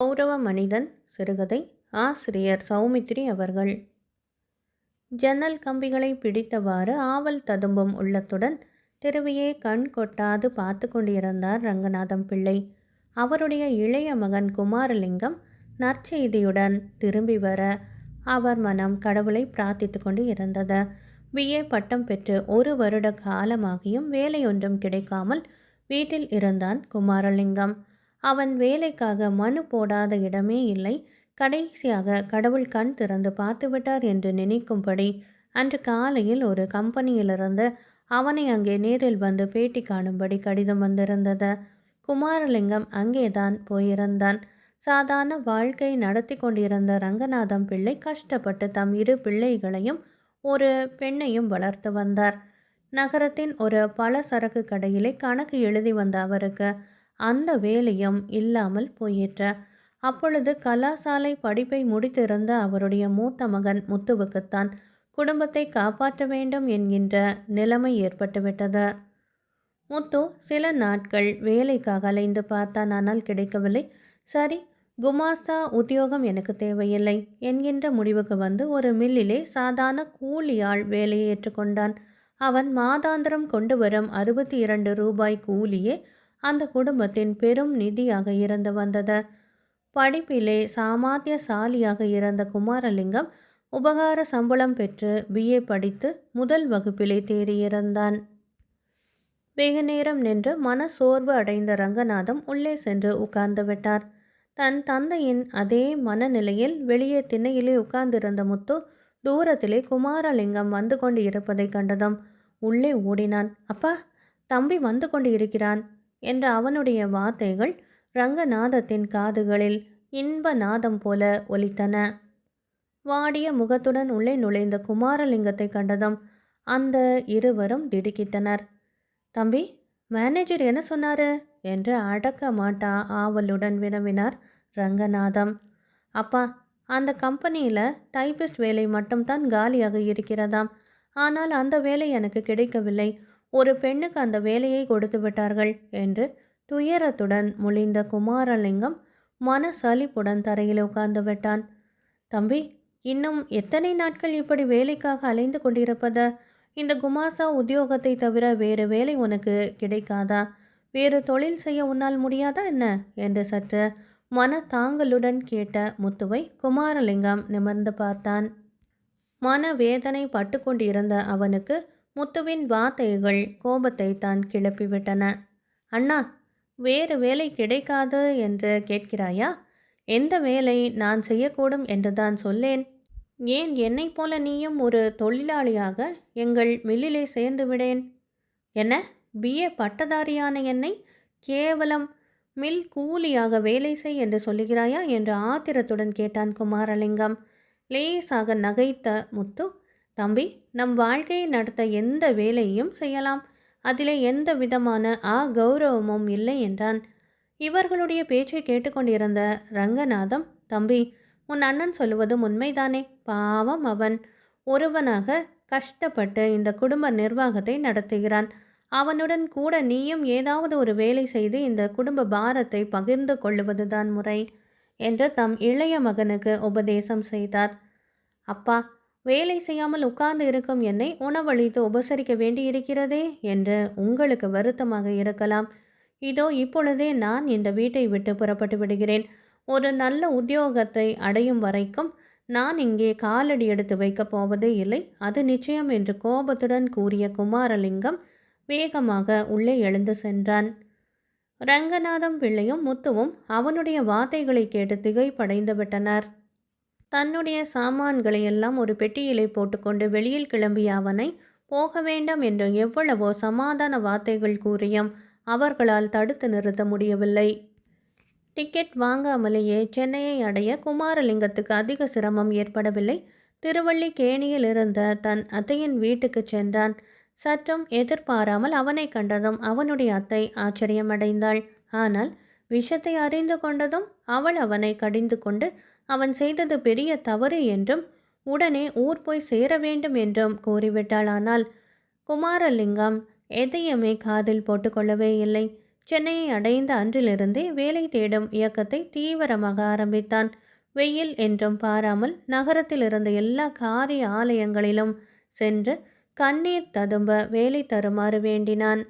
கௌரவ மனிதன் சிறுகதை ஆசிரியர் சௌமித்ரி அவர்கள். ஜன்னல் கம்பிகளை பிடித்தவாறு ஆவல் ததும்பும் உள்ளத்துடன் தெருவையே கண் கொட்டாது பார்த்து கொண்டிருந்தார் ரங்கநாதம் பிள்ளை. அவருடைய இளைய மகன் குமாரலிங்கம் நற்செய்தியுடன் திரும்பி வர அவர் மனம் கடவுளை பிரார்த்தித்து கொண்டு இருந்தது. பிஏ பட்டம் பெற்று ஒரு வருட காலமாகியும் வேலையொன்றும் கிடைக்காமல் வீட்டில் இருந்தான் குமாரலிங்கம். அவன் வேலைக்காக மனு போடாத இடமே இல்லை. கடைசியாக கடவுள் கண் திறந்து பார்த்துவிட்டார் என்று நினைக்கும்படி அன்று காலையில் ஒரு கம்பெனியிலிருந்து அவனை அங்கே நேரில் வந்து பேட்டி காணும்படி கடிதம் வந்திருந்தது. குமாரலிங்கம் அங்கேதான் போயிருந்தான். சாதாரண வாழ்க்கை நடத்தி கொண்டிருந்த ரங்கநாதம் பிள்ளை கஷ்டப்பட்டு தம் இரு பிள்ளைகளையும் ஒரு பெண்ணையும் வளர்த்து வந்தார். நகரத்தின் ஒரு பல சரக்கு கடையிலே கணக்கு எழுதி வந்த அவருக்கு அந்த வேலையும் இல்லாமல் போயிற்று. அப்பொழுது கலாசாலை படிப்பை முடித்திருந்த அவருடைய மூத்த மகன் முத்துவுக்குத்தான் குடும்பத்தை காப்பாற்ற வேண்டும் என்கின்ற நிலைமை ஏற்பட்டுவிட்டது. முத்து சில நாட்கள் வேலைக்காக அலைந்து பார்த்தான். ஆனால் கிடைக்கவில்லை. சரி குமாஸ்தா உத்தியோகம் எனக்கு தேவையில்லை என்கின்ற முடிவுக்கு வந்து ஒரு மில்லிலே சாதாரண கூலியாள் வேலையை ஏற்றுக்கொண்டான். அவன் மாதாந்திரம் கொண்டு வரும் அறுபத்தி இரண்டு ரூபாய் கூலியே அந்த குடும்பத்தின் பெரும் நிதியாக இருந்து வந்தது. படிப்பிலே சாமாத்தியசாலியாக இருந்த குமாரலிங்கம் உபகார சம்பளம் பெற்று பிஏ படித்து முதல் வகுப்பிலே தேறியிருந்தான். வெகு நேரம் நின்று மன சோர்வு அடைந்த ரங்கநாதம் உள்ளே சென்று உட்கார்ந்து விட்டார். தன் தந்தையின் அதே மனநிலையில் வெளியே திண்ணையிலே உட்கார்ந்திருந்த முத்து தூரத்திலே குமாரலிங்கம் வந்து கொண்டு இருப்பதை கண்டதும் உள்ளே ஓடினான். அப்பா தம்பி வந்து கொண்டு இருக்கிறான் என்ற அவனுடைய வார்த்தைகள் ரங்கநாதத்தின் காதுகளில் இன்ப நாதம் போல ஒலித்தன. வாடிய முகத்துடன் உள்ளே நுழைந்த குமாரலிங்கத்தை கண்டதும் அந்த இருவரும் திடுக்கிட்டனர். தம்பி மேனேஜர் என்ன சொன்னாரு? என்று அடக்க மாட்டா ஆவலுடன் வினவினார் ரங்கநாதம். அப்பா அந்த கம்பெனியில் டைபிஸ்ட் வேலை மட்டும்தான் காலியாக இருக்கிறதாம். ஆனால் அந்த வேலை எனக்கு கிடைக்கவில்லை. ஒரு பெண்ணுக்கு அந்த வேலையை கொடுத்து விட்டார்கள் என்று துயரத்துடன் முழிந்த குமாரலிங்கம் மன சலிப்புடன் தரையில் உட்கார்ந்து விட்டான். தம்பி இன்னும் எத்தனை நாட்கள் இப்படி வேலைக்காக அலைந்து கொண்டிருப்பத? இந்த குமாஸ்தா உத்தியோகத்தை தவிர வேறு வேலை உனக்கு கிடைக்காதா? வேறு தொழில் செய்ய உன்னால் முடியாதா என்ன? என்று சற்று மன தாங்களுடன் கேட்ட முத்துவை குமாரலிங்கம் நிமிர்ந்து பார்த்தான். மன வேதனை பட்டு கொண்டிருந்த அவனுக்கு முத்துவின் வார்த்தைகள் கோபத்தை தான் கிளப்பிவிட்டன. அண்ணா வேறு வேலை கிடைக்காது என்று கேட்கிறாயா? எந்த வேலை நான் செய்யக்கூடும் என்று தான் சொல்லேன். ஏன் என்னைப் போல நீயும் ஒரு தொழிலாளியாக எங்கள் மில்லிலே சேர்ந்து விடேன்? என்ன பிஏ பட்டதாரியான என்னை கேவலம் மில் கூலியாக வேலை செய் என்று சொல்லுகிறாயா? என்று ஆத்திரத்துடன் கேட்டான் குமாரலிங்கம். லேசாக நகைத்த முத்து தம்பி நம் வாழ்க்கையை நடத்த எந்த வேலையும் செய்யலாம். அதிலே எந்த விதமான ஆ கௌரவமும் இல்லை என்றான். இவர்களுடைய பேச்சை கேட்டுக்கொண்டிருந்த ரங்கநாதம் தம்பி உன் அண்ணன் சொல்லுவதும் உண்மைதானே? பாவம் அவன். ஒருவனாக கஷ்டப்பட்டு இந்த குடும்ப நிர்வாகத்தை நடத்துகிறான். அவனுடன் கூட நீயும் ஏதாவது ஒரு வேலை செய்து இந்த குடும்ப பாரத்தை பகிர்ந்து கொள்ளுவதுதான் முறை என்று தம் இளைய மகனுக்கு உபதேசம் செய்தார். அப்பா வேலை செய்யாமல் உட்கார்ந்து இருக்கும் என்னை உணவளித்து உபசரிக்க வேண்டியிருக்கிறதே என்று உங்களுக்கு வருத்தமாக இருக்கலாம். இதோ இப்பொழுதே நான் இந்த வீட்டை விட்டு புறப்பட்டு விடுகிறேன். ஒரு நல்ல உத்தியோகத்தை அடையும் வரைக்கும் நான் இங்கே காலடி எடுத்து வைக்கப் போவதே இல்லை. அது நிச்சயம் என்று கோபத்துடன் கூறிய குமாரலிங்கம் வேகமாக உள்ளே எழுந்து சென்றான். ரங்கநாதம் பிள்ளையும் முத்துவும் அவனுடைய வார்த்தைகளை கேட்டு திகைப்படைந்து விட்டனர். தன்னுடைய சாமான்களை எல்லாம் ஒரு பெட்டியிலே போட்டுக்கொண்டு வெளியில் கிளம்பிய அவனை போக வேண்டாம் என்று எவ்வளவோ சமாதான வார்த்தைகள் கூறியும் அவர்களால் தடுத்து நிறுத்த முடியவில்லை. டிக்கெட் வாங்காமலேயே சென்னையை அடைய குமாரலிங்கத்துக்கு அதிக சிரமம் ஏற்படவில்லை. திருவள்ளிக்கேணியில் இருந்த தன் அத்தையின் வீட்டுக்கு சென்றான். சற்றும் எதிர்பாராமல் அவனை கண்டதும் அவனுடைய அத்தை ஆச்சரியமடைந்தாள். ஆனால் விஷத்தை அறிந்து கொண்டதும் அவள் அவனை கடிந்து கொண்டு அவன் செய்தது பெரிய தவறு என்றும் உடனே ஊர் போய் சேர வேண்டும் என்றும் கூறிவிட்டாள். ஆனால் குமாரலிங்கம் எதையுமே காதில் போட்டுக்கொள்ளவே இல்லை. சென்னையை அடைந்த அன்றிலிருந்தே வேலை தேடும் இயக்கத்தை தீவிரமாக ஆரம்பித்தான். வெயில் என்றும் பாராமல் நகரத்தில் இருந்த எல்லா காரிய ஆலயங்களிலும் சென்று கண்ணீர் ததும்ப வேலை தருமாறு வேண்டினான்.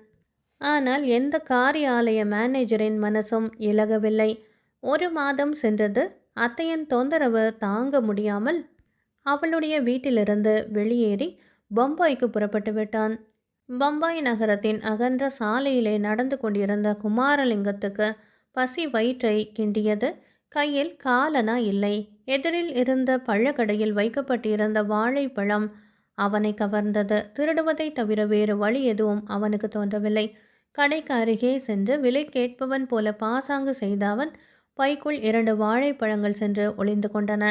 ஆனால் எந்த காரியாலய மேனேஜரின் மனசும் இலகவில்லை. ஒரு மாதம் சென்றது அத்தையன் தொந்தரவு தாங்க முடியாமல் அவளுடைய வீட்டிலிருந்து வெளியேறி பம்பாய்க்கு புறப்பட்டு விட்டான். பம்பாய் நகரத்தின் அகன்ற சாலையிலே நடந்து கொண்டிருந்த குமாரலிங்கத்துக்கு பசி வயிற்றை கிண்டியது கையில் காலனா இல்லை. எதிரில் இருந்த பழக்கடையில் வைக்கப்பட்டிருந்த வாழைப்பழம் அவனை கவர்ந்தது. திருடுவதை தவிர வேறு வழி எதுவும் அவனுக்கு தோன்றவில்லை. கடைக்கு அருகே சென்று விலை கேட்பவன் போல பாசாங்கு செய்த அவன் பைக்குள் இரண்டு வாழைப்பழங்கள் சென்று ஒளிந்து கொண்டன.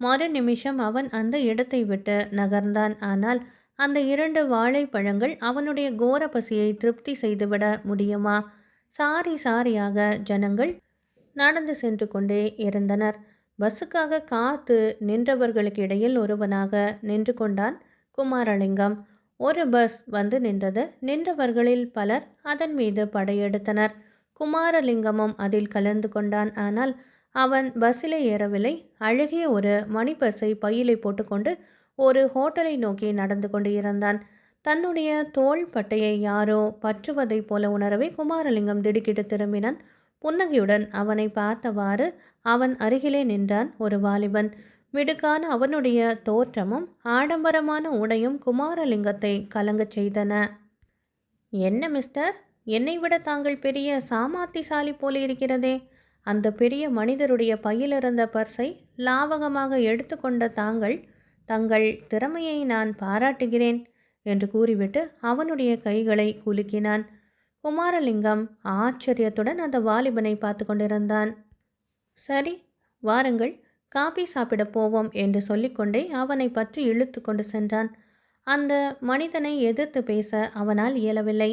மறு நிமிஷம் அவன் அந்த இடத்தை விட்டு நகர்ந்தான். ஆனால் அந்த இரண்டு வாழைப்பழங்கள் அவனுடைய கோர பசியை திருப்தி செய்துவிட முடியுமா? சாரி சாரியாக ஜனங்கள் நடந்து சென்று கொண்டே இருந்தனர். பஸ்ஸுக்காக காத்து நின்றவர்களுக்கு இடையில் ஒருவனாக நின்று கொண்டான் குமாரலிங்கம். ஒரு பஸ் வந்து நின்றது. நின்றவர்களில் பலர் அதன் மீது படையெடுத்தனர். குமாரலிங்கமும் அதில் கலந்து கொண்டான். ஆனால் அவன் பஸ்ஸிலே ஏறவில்லை. அழகிய ஒரு மணிப்பஸை பையிலே போட்டுக்கொண்டு ஒரு ஹோட்டலை நோக்கி நடந்து கொண்டு இருந்தான். தன்னுடைய தோள் பட்டையை யாரோ பற்றுவதைப் போல உணரவே குமாரலிங்கம் திடுக்கிட்டு திரும்பினான். புன்னகையுடன் அவனை பார்த்தவாறு அவன் அருகிலே நின்றான் ஒரு வாலிபன். மிடுக்கான அவனுடைய தோற்றமும் ஆடம்பரமான உடையும் குமாரலிங்கத்தை கலங்கச் செய்தன. என்ன மிஸ்டர்? என்னை விட தாங்கள் பெரிய சாமாத்திசாலி போல இருக்கிறதே. அந்த பெரிய மனிதருடைய பையிலிருந்த பர்ஸை லாவகமாக எடுத்துக்கொண்ட தாங்கள் தங்கள் திறமையை நான் பாராட்டுகிறேன் என்று கூறிவிட்டு அவனுடைய கைகளை குலுக்கினான். குமாரலிங்கம் ஆச்சரியத்துடன் அந்த வாலிபனை பார்த்து கொண்டிருந்தான். சரி வாருங்கள் காபி சாப்பிட போவோம் என்று சொல்லிக்கொண்டே அவனை பற்றி இழுத்து கொண்டு சென்றான். அந்த மனிதனை எதிர்த்து பேச அவனால் இயலவில்லை.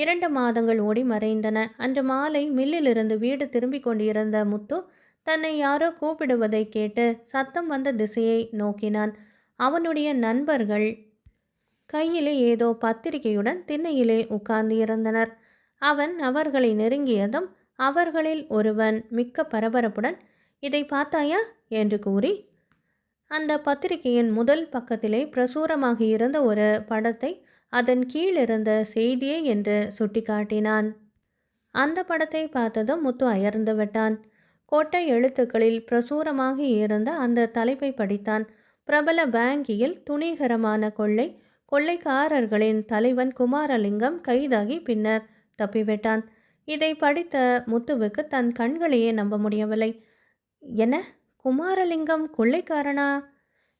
இரண்டு மாதங்கள் ஓடி மறைந்தன. அன்று மாலை மில்லிலிருந்து வீடு திரும்பிக் கொண்டிருந்த முத்து தன்னை யாரோ கூப்பிடுவதை கேட்டு சத்தம் வந்த திசையை நோக்கினான். அவனுடைய நண்பர்கள் கையிலே ஏதோ பத்திரிகையுடன் திண்ணையிலே உட்கார்ந்து இருந்தனர் அவன் அவர்களை நெருங்கியதும் அவர்களில் ஒருவன் மிக்க பரபரப்புடன் இதை பார்த்தாயா? என்று கூறி அந்த பத்திரிகையின் முதல் பக்கத்திலே பிரசுரமாகி இருந்த ஒரு படத்தை அதன் கீழிருந்த செய்தியே என்று சுட்டிக்காட்டினான். அந்த படத்தை பார்த்ததும் முத்து அயர்ந்து விட்டான். கோட்டை எழுத்துக்களில் பிரசுரமாகி இருந்த அந்த தலைப்பை படித்தான். பிரபல பேங்கியில் துணிகரமான கொள்ளை கொள்ளைக்காரர்களின் தலைவன் குமாரலிங்கம் கைதாகி பின்னர் தப்பிவிட்டான். இதை படித்த முத்துவுக்கு தன் கண்களையே நம்ப முடியவில்லை. என்ன? குமாரலிங்கம் கொள்ளைக்காரனா?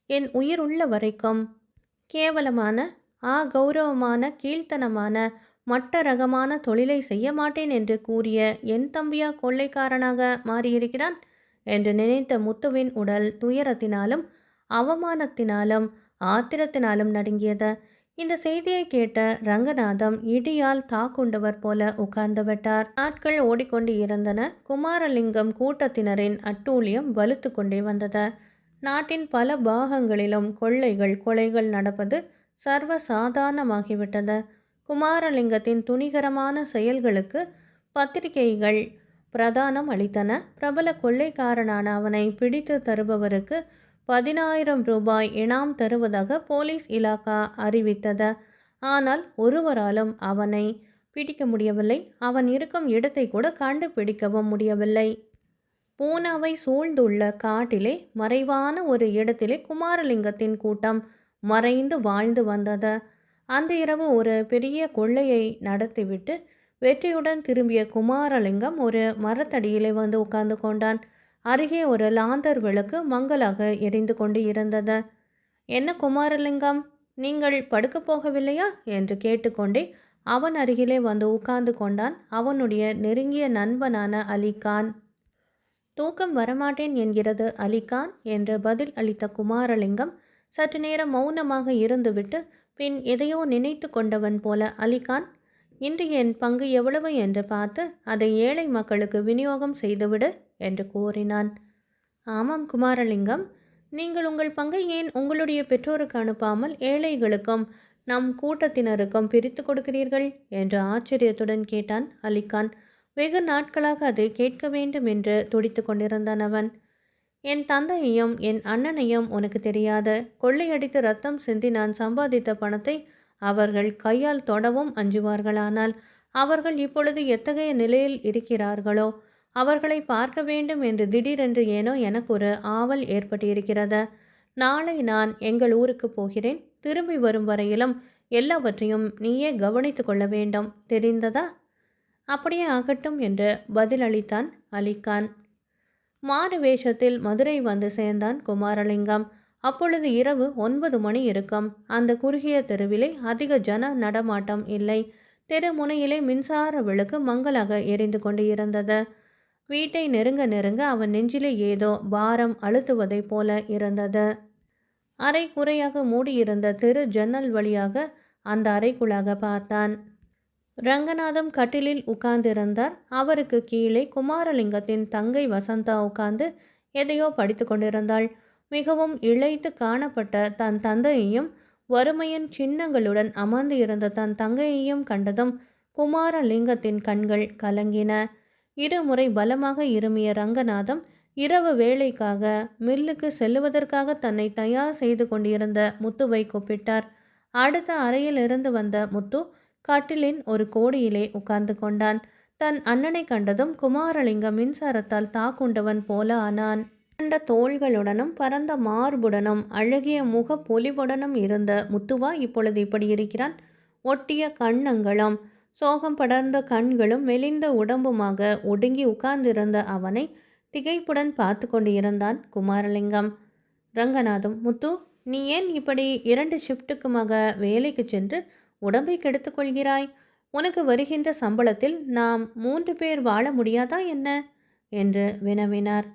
என் உயிர் உள்ள வரைக்கும்? கேவலமான ஆ கௌரவமான கீழ்த்தனமான மட்ட ரகமான தொழிலை செய்ய மாட்டேன் என்று கூறிய என் தம்பியா கொள்ளைக்காரனாக மாறியிருக்கிறான்? என்று நினைத்த முத்துவின் உடல் துயரத்தினாலும் அவமானத்தினாலும் ஆத்திரத்தினாலும் நடுங்கியது. இந்த செய்தியை கேட்ட ரங்கநாதம் இடியால் தாக்குண்டவர் போல உட்கார்ந்து விட்டார். நாட்கள் ஓடிக்கொண்டு இருந்தன. குமாரலிங்கம் கூட்டத்தினரின் அட்டூழியம் வலுத்து கொண்டே வந்தது. நாட்டின் பல பாகங்களிலும் கொள்ளைகள் கொலைகள் நடப்பது சர்வ சாதாரணமாகிவிட்டது குமாரலிங்கத்தின் துணிகரமான செயல்களுக்கு பத்திரிகைகள் பிரதானம் அளித்தன. பிரபல கொள்ளைக்காரனான அவனை பிடித்து தருபவருக்கு பதினாயிரம் ரூபாய் இனாம் தருவதாக போலீஸ் இலாக்கா அறிவித்தது. ஆனால் ஒருவராலும் அவனை பிடிக்க முடியவில்லை. அவன் இருக்கும் இடத்தை கூட கண்டுபிடிக்கவும் முடியவில்லை. பூனாவை சூழ்ந்துள்ள காட்டிலே மறைவான ஒரு இடத்திலே குமாரலிங்கத்தின் கூட்டம் மறைந்து வாழ்ந்து வந்தது. அந்த இரவு ஒரு பெரிய கொள்ளையை நடத்திவிட்டு வெற்றியுடன் திரும்பிய குமாரலிங்கம் ஒரு மரத்தடியிலே வந்து உட்கார்ந்து கொண்டான். அருகே ஒரு லாந்தர் விளக்கு மங்கலாக எரிந்து கொண்டு இருந்தது. என்ன குமாரலிங்கம் நீங்கள் படுக்கப் போகவில்லையா? என்று கேட்டுக்கொண்டே அவன் அருகிலே வந்து உட்கார்ந்து கொண்டான். அவனுடைய நெருங்கிய நண்பனான அலிகான். தூக்கம் வரமாட்டேன் என்கிறது அலிகான் என்று பதில் அளித்த குமாரலிங்கம் சற்று நேரம் மௌனமாக இருந்துவிட்டு பின் எதையோ நினைத்து கொண்டவன் போல அலிகான் இன்று என் பங்கு எவ்வளவு என்று பார்த்து அதை ஏழை மக்களுக்கு விநியோகம் செய்துவிடு என்று கூறினான். ஆமாம் குமாரலிங்கம் நீங்கள் உங்கள் பங்கை ஏன் உங்களுடைய பெற்றோருக்கு அனுப்பாமல் ஏழைகளுக்கும் நம் கூட்டத்தினருக்கும் பிரித்து கொடுக்கிறீர்கள்? என்று ஆச்சரியத்துடன் கேட்டான் அலிகான். வெகு நாட்களாக அதை கேட்க வேண்டும் என்று துடித்து கொண்டிருந்தான் அவன். என் தந்தையையும் என் அண்ணனையும் உனக்கு தெரியாது. கொள்ளையடித்து ரத்தம் சிந்தி நான் சம்பாதித்த பணத்தை அவர்கள் கையால் தொடவும் அஞ்சுவார்களானால் அவர்கள் இப்பொழுது எத்தகைய நிலையில் இருக்கிறார்களோ? அவர்களை பார்க்க வேண்டும் என்று திடீரென்று ஏனோ எனக்கு ஒரு ஆவல் ஏற்பட்டிருக்கிறது. நாளை நான் எங்கள் ஊருக்கு போகிறேன். திரும்பி வரும் வரையிலும் எல்லாவற்றையும் நீயே கவனித்து கொள்ள வேண்டும். தெரிந்ததா? அப்படியே ஆகட்டும் என்று பதிலளித்தான் அலிகான். மாறு வேஷத்தில் மதுரை வந்து சேர்ந்தான் குமாரலிங்கம். அப்பொழுது இரவு ஒன்பது மணி இருக்கும். அந்த குறுகிய தெருவிலே அதிக ஜன நடமாட்டம் இல்லை. தெரு முனையிலே மின்சார விளக்கு மங்கலாக எரிந்து கொண்டு இருந்தது வீட்டை நெருங்க நெருங்க அவன் நெஞ்சிலே ஏதோ பாரம் அழுத்துவதைப் போல இருந்தது. அரை குறையாக மூடியிருந்த தெரு ஜன்னல் வழியாக அந்த அறைக்குள்ளாக பார்த்தான். ரங்கநாதம் கட்டிலில் உட்கார்ந்திருந்தார். அவருக்கு கீழே குமாரலிங்கத்தின் தங்கை வசந்தா உட்கார்ந்து எதையோ படித்து கொண்டிருந்தாள். மிகவும் இழைத்து காணப்பட்ட தன் தந்தையையும் வறுமையின் சின்னங்களுடன் அமர்ந்து இருந்த தன் தங்கையையும் கண்டதும் குமாரலிங்கத்தின் கண்கள் கலங்கின. இருமுறை பலமாக இருமிய ரங்கநாதம் இரவு வேலைக்காக மில்லுக்கு செல்லுவதற்காக தன்னை தயார் செய்து கொண்டிருந்த முத்துவை கூப்பிட்டார். அடுத்த அறையில் இருந்து வந்த முத்து கட்டிலின் ஒரு கோடியிலே உட்கார்ந்து கொண்டான். தன் அண்ணனை கண்டதும் குமாரலிங்கம் மின்சாரத்தால் தாக்குண்டவன் போல ஆனான். கண்ட தோள்களுடனும் பரந்த மார்புடனும் அழகிய முக பொலிவுடனும் இருந்த முத்துவா இப்பொழுது இப்படி இருக்கிறான். ஒட்டிய கண்ணங்களும் சோகம் படர்ந்த கண்களும் மெலிந்த உடம்புமாக ஒடுங்கி உட்கார்ந்திருந்த அவனை திகைப்புடன் பார்த்து கொண்டு இருந்தான் குமாரலிங்கம். ரங்கநாதம் முத்து நீ ஏன் இப்படி இரண்டு ஷிஃப்ட்டுக்குமாக வேலைக்கு சென்று உடம்பை கெடுத்துக்கொள்கிறாய் உனக்கு வருகின்ற சம்பளத்தில் நாம் மூன்று பேர் வாழ முடியாதா என்ன? என்று வினவினார்.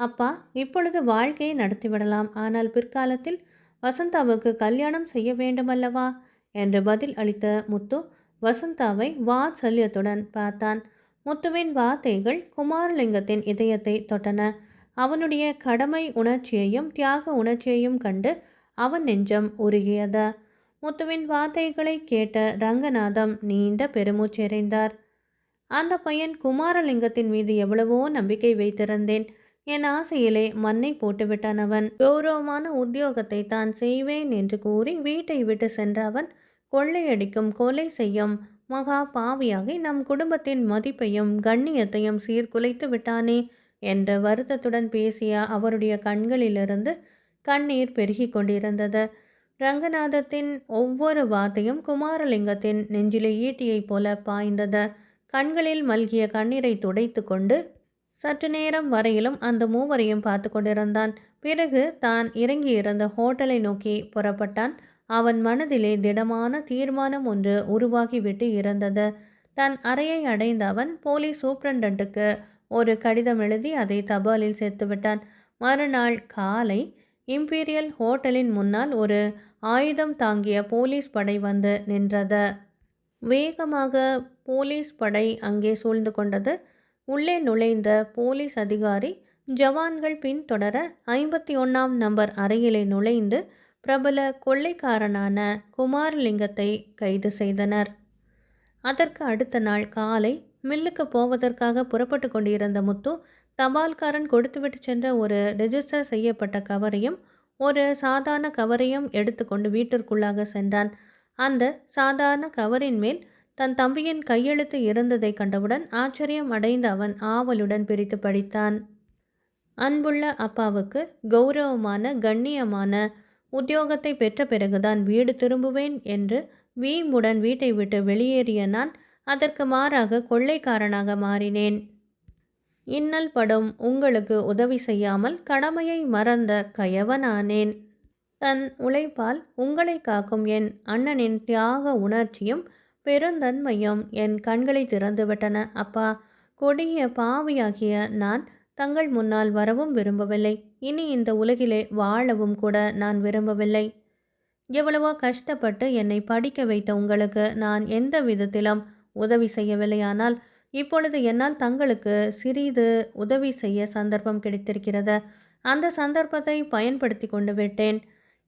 அப்பா இப்பொழுது வாழ்க்கையை நடத்திவிடலாம் ஆனால் பிற்காலத்தில் வசந்தாவுக்கு கல்யாணம் செய்ய வேண்டுமல்லவா? என்று பதில் அளித்த முத்து வசந்தாவை வாத்சல்யத்துடன் பார்த்தான். முத்துவின் வார்த்தைகள் குமாரலிங்கத்தின் இதயத்தை தொட்டன. அவனுடைய கடமை உணர்ச்சியையும் தியாக உணர்ச்சியையும் கண்டு அவன் நெஞ்சம் உருகியது. முத்துவின் வார்த்தைகளை கேட்ட ரங்கநாதம் நீண்ட பெருமூச்செறிந்தார் அந்த பையன் குமாரலிங்கத்தின் மீது எவ்வளவோ நம்பிக்கை வைத்திருந்தேன். என் ஆசையிலே மண்ணை போட்டுவிட்டான் அவன். கௌரவமான உத்தியோகத்தை தான் செய்வேன் என்று கூறி வீட்டை விட்டு சென்ற அவன் கொள்ளையடிக்கும் கொலை செய்யும் மகா பாவியாகி நம் குடும்பத்தின் மதிப்பையும் கண்ணியத்தையும் சீர்குலைத்து விட்டானே என்ற வருத்தத்துடன் பேசிய அவருடைய கண்களிலிருந்து கண்ணீர் பெருகி கொண்டிருந்தது. ரங்கநாதத்தின் ஒவ்வொரு வார்த்தையும் குமாரலிங்கத்தின் நெஞ்சிலே ஈட்டியைப் போல பாய்ந்தது. கண்களில் மல்கிய கண்ணீரை துடைத்து கொண்டு சற்று நேரம் வரையிலும் அந்த மூவரையும் பார்த்து கொண்டிருந்தான். பிறகு தான் இறங்கியிருந்த ஹோட்டலை நோக்கி புறப்பட்டான். அவன் மனதிலே திடமான தீர்மானம் ஒன்று உருவாகிவிட்டு இருந்தது. தன் அறையை அடைந்த அவன் போலீஸ் சூப்ரண்டன்ட்டுக்கு ஒரு கடிதம் எழுதி அதை தபாலில் சேர்த்துவிட்டான். மறுநாள் காலை இம்பீரியல் ஹோட்டலின் முன்னால் ஒரு ஆயுதம் தாங்கிய போலீஸ் படை வந்து நின்றது. வேகமாக போலீஸ் படை அங்கே சூழ்ந்து கொண்டது. உள்ளே நுழைந்த போலீஸ் அதிகாரி ஜவான்கள் பின்தொடர ஐம்பத்தி ஒன்றாம் நம்பர் அறையிலே நுழைந்து பிரபல கொள்ளைக்காரனான குமாரலிங்கத்தை கைது செய்தனர். அதற்கு அடுத்த நாள் காலை மில்லுக்கு போவதற்காக புறப்பட்டு கொண்டிருந்த முத்து தபால்காரன் கொடுத்துவிட்டு சென்ற ஒரு ரெஜிஸ்டர் செய்யப்பட்ட கவரையும் ஒரு சாதாரண கவரையும் எடுத்துக்கொண்டு வீட்டிற்குள்ளாக சென்றான். அந்த சாதாரண கவரின் மேல் தன் தம்பியின் கையெழுத்து இருந்ததை கண்டவுடன் ஆச்சரியம் அடைந்த அவன் ஆவலுடன் பிரித்து படித்தான். அன்புள்ள அப்பாவுக்கு கௌரவமான கண்ணியமான உத்தியோகத்தை பெற்ற பிறகுதான் வீடு திரும்புவேன் என்று வீம்புடன் வீட்டை விட்டு வெளியேறிய நான் அதற்கு மாறாக கொள்ளைக்காரனாக மாறினேன். இன்னல் படும் உங்களுக்கு உதவி செய்யாமல் கடமையை மறந்த கயவனானேன். தன் உழைப்பால் உங்களை காக்கும் என் அண்ணனின் தியாக உணர்ச்சியும் பெருந்தன்மையும் என் கண்களை திறந்துவிட்டன. அப்பா கொடிய பாவியாகிய நான் தங்கள் முன்னால் வரவும் விரும்பவில்லை. இனி இந்த உலகிலே வாழவும் கூட நான் விரும்பவில்லை. எவ்வளவோ கஷ்டப்பட்டு என்னை படிக்க வைத்த உங்களுக்கு நான் எந்த விதத்திலும் உதவி செய்யவில்லையானால் இப்பொழுது என்னால் தங்களுக்கு சிறிது உதவி செய்ய சந்தர்ப்பம் கிடைத்திருக்கிறது அந்த சந்தர்ப்பத்தை பயன்படுத்தி கொண்டு விட்டேன்.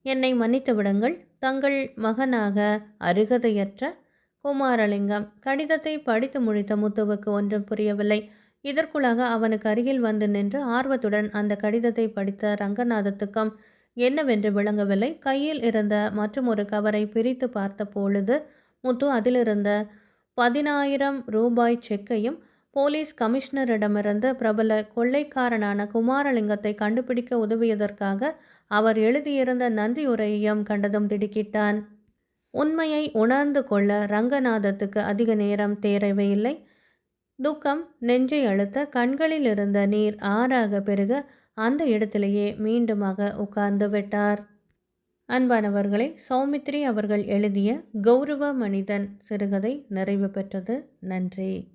என்னை மன்னித்து விடுங்கள். தங்கள் மகனாக அருகதையற்ற குமாரலிங்கம். கடிதத்தை படித்து முடித்த முத்துவுக்கு ஒன்றும் புரியவில்லை. இதற்குள்ளாக அவனுக்கு அருகில் வந்து நின்று ஆர்வத்துடன் அந்த கடிதத்தை படித்த ரங்கநாதத்துக்கும் என்னவென்று விளங்கவில்லை. கையில் இருந்த மற்றும் ஒரு கவரை பிரித்து பார்த்த பொழுது முத்து அதிலிருந்த பதினாயிரம் ரூபாய் செக்கையும் போலீஸ் கமிஷனரிடமிருந்து பிரபல கொள்ளைக்காரனான குமாரலிங்கத்தை கண்டுபிடிக்க உதவியதற்காக அவர் எழுதியிருந்த நன்றியுரையையும் கண்டதும் திடுக்கிட்டான். உண்மையை உணர்ந்து கொள்ள ரங்கநாதத்துக்கு அதிக நேரம் தேரவே துக்கம் நெஞ்சை அழுத்த கண்களில் இருந்த நீர் ஆறாக பெருக அந்த இடத்திலேயே மீண்டுமாக உட்கார்ந்து விட்டார். அன்பானவர்களை சௌமித்ரி அவர்கள் எழுதிய கௌரவ மனிதன் சிறுகதை நிறைவு பெற்றது. நன்றி.